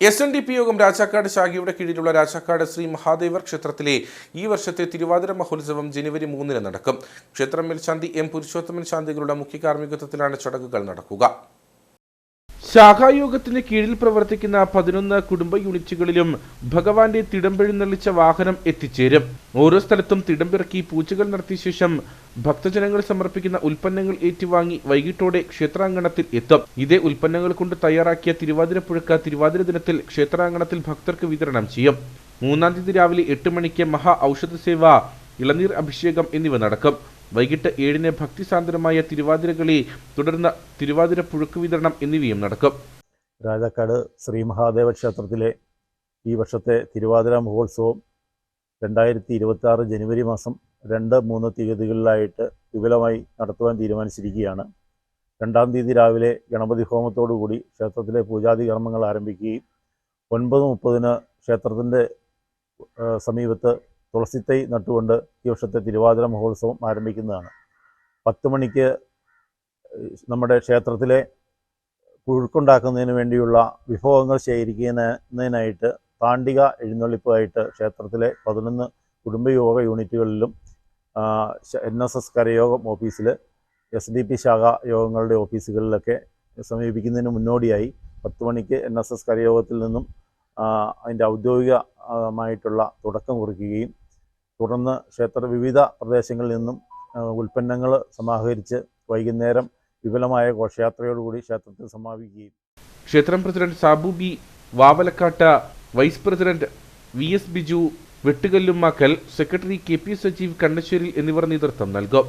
S N D P യോഗം രാജാക്കാട് ശാഖയുടെ കീഴിലുള്ള രാജാക്കാട് ശ്രീ മഹാദേവർ ക്ഷേത്രത്തിലെ ഈ വർഷത്തെ തിരുവാതിര മഹോത്സവം ജനുവരി മൂന്നിന് നടക്കും. ക്ഷേത്രം മേൽശാന്തി എം പുരുഷോത്തമൻ ശാന്തികളുടെ മുഖ്യ കാർമ്മികത്വത്തിലാണ് ചടങ്ങുകൾ നടക്കുക. ശാഖായോഗത്തിന് കീഴിൽ പ്രവർത്തിക്കുന്ന പതിനൊന്ന് കുടുംബ യൂണിറ്റുകളിലും ഭഗവാന്റെ തിടമ്പെഴുന്നള്ളിച്ച വാഹനം എത്തിച്ചേരും. ഓരോ സ്ഥലത്തും തിടമ്പിറക്കി പൂജകൾ നടത്തിയ ശേഷം ഭക്തജനങ്ങൾ സമർപ്പിക്കുന്ന ഉൽപ്പന്നങ്ങൾ ഏറ്റുവാങ്ങി വൈകിട്ടോടെ ക്ഷേത്രാങ്കണത്തിൽ എത്തും. ഇതേ ഉൽപ്പന്നങ്ങൾ കൊണ്ട് തയ്യാറാക്കിയ തിരുവാതിരപ്പുഴക്ക തിരുവാതിര ദിനത്തിൽ ക്ഷേത്രാങ്കണത്തിൽ ഭക്തർക്ക് വിതരണം ചെയ്യും. മൂന്നാം തീയതി രാവിലെ എട്ട് മണിക്ക് മഹാ ഔഷധ സേവ ഇളനീർ അഭിഷേകം എന്നിവ നടക്കും. വൈകിട്ട് ഏഴിന് ഭക്തിസാന്ദ്രമായ തിരുവാതിരകളി തുടർന്ന് തിരുവാതിര പുഴുക്ക് വിതരണം എന്നിവയും നടക്കും. രാജാക്കാട് ശ്രീ മഹാദേവ ക്ഷേത്രത്തിലെ ഈ വർഷത്തെ തിരുവാതിര മഹോത്സവം രണ്ടായിരത്തി ഇരുപത്തി ആറ് ജനുവരി മാസം രണ്ട് മൂന്ന് തീയതികളിലായിട്ട് വിപുലമായി നടത്തുവാൻ തീരുമാനിച്ചിരിക്കുകയാണ്. രണ്ടാം തീയതി രാവിലെ ഗണപതി ഹോമത്തോടുകൂടി ക്ഷേത്രത്തിലെ പൂജാതി കർമ്മങ്ങൾ ആരംഭിക്കുകയും ഒൻപത് മുപ്പതിന് ക്ഷേത്രത്തിന്റെ സമീപത്ത് തുളസിത്തൈ നട്ടുകൊണ്ട് ഈ വർഷത്തെ തിരുവാതിര മഹോത്സവം ആരംഭിക്കുന്നതാണ്. പത്ത് മണിക്ക് നമ്മുടെ ക്ഷേത്രത്തിലെ പുഴുക്കുണ്ടാക്കുന്നതിന് വേണ്ടിയുള്ള വിഭവങ്ങൾ ശേഖരിക്കുന്നതിനായിട്ട് താണ്ടിക എഴുന്നള്ളിപ്പായിട്ട് ക്ഷേത്രത്തിലെ പതിനൊന്ന് കുടുംബയോഗ യൂണിറ്റുകളിലും എൻ എസ് എസ് കരയോഗം ഓഫീസിൽ എസ് ഡി പി ശാഖ യോഗങ്ങളുടെ ഓഫീസുകളിലൊക്കെ സമീപിക്കുന്നതിന് മുന്നോടിയായി പത്ത് മണിക്ക് എൻ എസ് എസ് കരയോഗത്തിൽ നിന്നും അതിന്റെ അതിന്റെ ഔദ്യോഗികമായിട്ടുള്ള തുടക്കം കുറിക്കുകയും തുടർന്ന് ക്ഷേത്ര വിവിധ പ്രദേശങ്ങളിൽ നിന്നും ഉൽപ്പന്നങ്ങൾ സമാഹരിച്ച് വൈകുന്നേരം വിപുലമായ ഘോഷയാത്രയോടുകൂടി ക്ഷേത്രത്തിൽ സമാപിക്കുകയും. ക്ഷേത്രം president Sabu B Vavalakkatt vice president V S Biju Vettukallumakkal secretary K P Sajeev Kannassery എന്നിവർ നേതൃത്വം നൽകും.